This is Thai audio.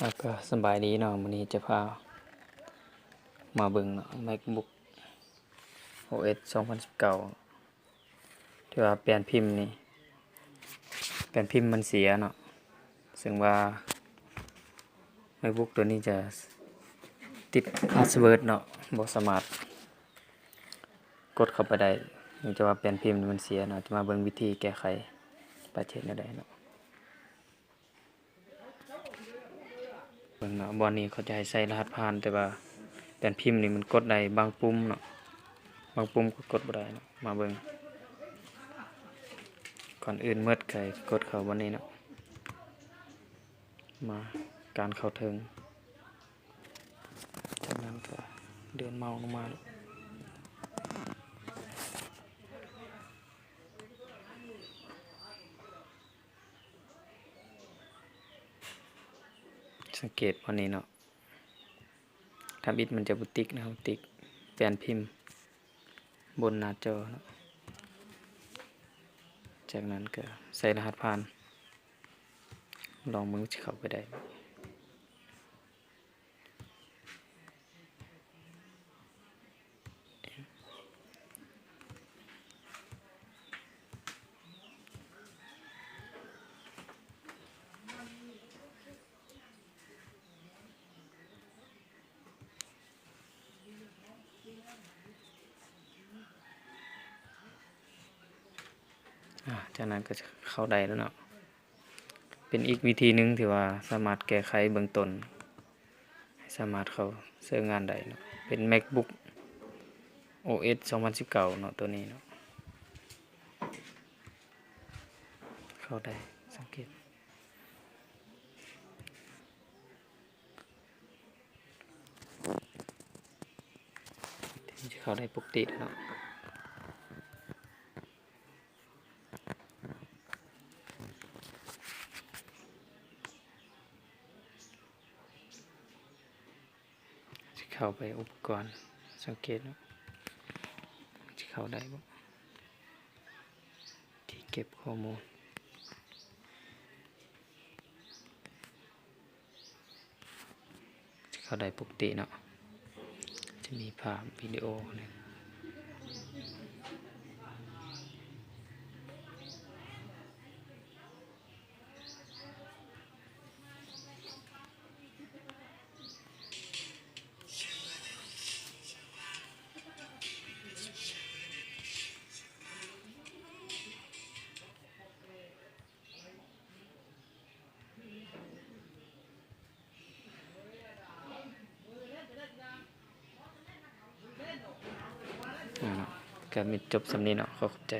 แล้วก็สบายดีเนาะมื้อนี้จะพา มาเบิ่งเนาะ MacBook OS 2019ที่ว่าเปลี่ยนพิมพ์นี่เปลี่ยนพิมพ์มันเสียเนาะซึ่งว่า MacBook ตัวนี้จะติดพาสเวิร์ดเนาะบ่สามารถกดเข้าไปได้เนื่องจากว่าเปลี่ยนพิมพ์มันเสียเนาะจะมาเบิ่งวิธีแก้ไขประเทศแนวใดเนาะ บิ่งเนาะบอลนี้เขาจะให้ใส่รหัสผ่านแต่ว่าแผ่นพิมพ์นี่มันกดได้บางปุ่มเนาะบางปุ่มก็กดบ่ได้เนาะมาเบิ่งก่อนอื่นเมื่อไก่กดเข้าบนนี้เนาะมาการเข้าถึงจากนั้นก็เดินเมาลงมาเนาะ สังเกตวันนี้เนาะทำอิดมันจะบุติกนะครับติกแปลนพิมพ์ บนหน้าจอเนาะจากนั้นก็ใส่รหัสผ่าน ลองมือเข้าไปได้ จากนั้นก็จะเข้าได้แล้วเนาะ เป็นอีกวิธีหนึ่งที่ว่าสามารถแก้ไขเบื้องต้นสามารถเข้าใช้งานได้เนาะ เป็น MacBook OS 2019เนาะตัวนี้เนาะ เข้าได้สังเกต ที่จะ เข้าได้ปกติเนาะจะเข้าไปอุปกรณ์สังเกตเนาะจะเข้าได้บ่ที่เก็บข้อมูลจะเข้าได้ปกติเนาะ มีภาพวิดีโอเนี่ยอ่าเนาะก็มีจบสำนีเนาะขอขอบใจ